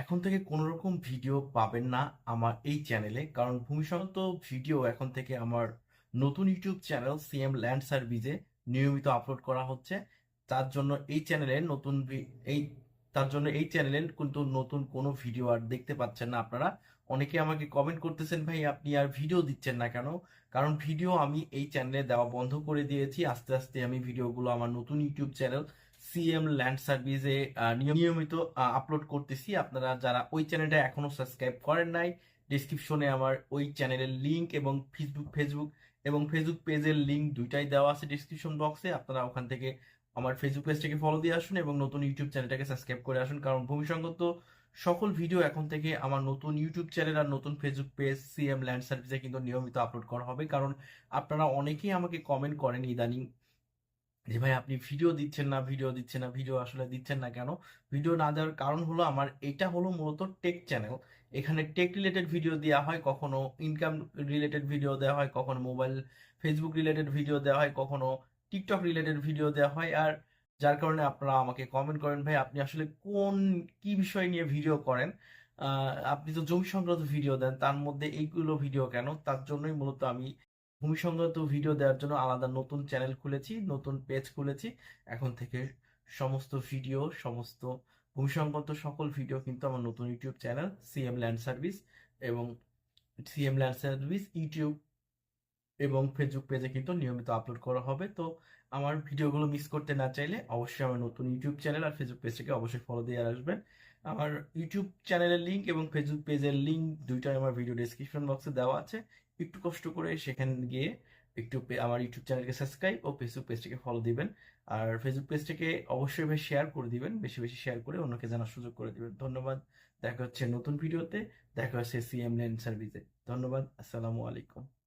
এখন থেকে কোনো রকম ভিডিও পাবেন না আমার এই চ্যানেলে কারণ ভূমিসংক্রান্ত ভিডিও এখন থেকে আমার নতুন ইউটিউব চ্যানেল সিএম ল্যান্ড সার্ভিসে নিয়মিত আপলোড করা হচ্ছে। তার জন্য এই চ্যানেলে নতুন এই, তার জন্য এই চ্যানেলে কিন্তু নতুন কোনো ভিডিও আর দেখতে পাচ্ছেন না আপনারা। অনেকে আমাকে কমেন্ট করতেছেন, ভাই, আপনি আর ভিডিও দিচ্ছেন না কেন? কারণ ভিডিও আমি এই চ্যানেলে দেওয়া বন্ধ করে দিয়েছি। আস্তে আস্তে আমি ভিডিওগুলো আমার নতুন ইউটিউব চ্যানেল সিএম ল্যান্ড সার্ভিসে নিয়মিত আপলোড করতেছি। আপনারা যারা ওই চ্যানেলটা এখনও সাবস্ক্রাইব করেন নাই ডিসক্রিপশনে আমার ওই চ্যানেলের লিংক এবং ফেসবুক ফেসবুক এবং ফেসবুক পেজের লিংক দুইটাই দেওয়া আছে ডিসক্রিপশন বক্সে আপনারা ওখান থেকে আমার ফেসবুক পেজটাকে ফলো দিয়ে আসুন এবং নতুন ইউটিউব চ্যানেলটাকে সাবস্ক্রাইব করে আসুন। কারণ ভূমিসঙ্গত সকল ভিডিও এখন থেকে আমার নতুন ইউটিউব চ্যানেল আর নতুন ফেসবুক পেজ সিএম ল্যান্ড সার্ভিসে কিন্তু নিয়মিত আপলোড করা হবে। কারণ আপনারা অনেকেই আমাকে কমেন্ট করেন ইদানিং। যে ভাই আপনি ভিডিও দিচ্ছেন না ভিডিও দিচ্ছেন না ভিডিও আসলে দিচ্ছেন না কেন? ভিডিও না দেওয়ার কারণ হলো আমার, এটা হলো মূলত টেক চ্যানেল এখানে টেক রিলেটেড ভিডিও দেওয়া হয়, কখনো ইনকাম রিলেটেড ভিডিও দেওয়া হয়, কখনো মোবাইল ফেসবুক রিলেটেড ভিডিও দেওয়া হয়, কখনো টিকটক রিলেটেড ভিডিও দেওয়া হয়। আর যার কারণে আপনারা আমাকে কমেন্ট করেন, ভাই, আপনি আসলে কোন, কি বিষয় নিয়ে ভিডিও করেন? আপনি তো জমি সংক্রান্ত ভিডিও দেন, তার মধ্যে এইগুলো ভিডিও কেন? তার জন্যই মূলত আমি ভূমি সংক্রান্ত ভিডিও দেওয়ার জন্য আলাদা নতুন চ্যানেল খুলেছি, নতুন পেজ খুলেছি। এখন থেকে সমস্ত ভিডিও সমস্ত ভূমি সংক্রান্ত সকল ভিডিও কিন্তু আমার নতুন YouTube channel CM land service এবং সিএম ল্যান্ড সার্ভিস ইউটিউব এবং ফেসবুক পেজে কিন্তু নিয়মিত আপলোড করা হবে। তো আমার ভিডিওগুলো মিস করতে না চাইলে অবশ্যই আমার নতুন ইউটিউব চ্যানেল আর ফেসবুক পেজটাকে অবশ্যই ফলো দিয়ে আসবেন। আমার ইউটিউব চ্যানেলের লিঙ্ক এবং ফেসবুক পেজের লিঙ্ক দুইটাই আমার ভিডিও ডেসক্রিপশন বক্সে দেওয়া আছে। একটু কষ্ট করে সেখানে গিয়ে একটু আমার ইউটিউব চ্যানেলকে সাবস্ক্রাইব ও ফেসবুক পেজটাকে ফলো দিবেন। আর ফেসবুক পেজটাকে অবশ্যই ভাই শেয়ার করে দিবেন, বেশি বেশি শেয়ার করে অন্যকে জানার সুযোগ করে দিবেন। ধন্যবাদ। দেখা হচ্ছে নতুন ভিডিওতে দেখা হচ্ছে সিএম লেন সার্ভিসে ধন্যবাদ। আসসালামু আলাইকুম।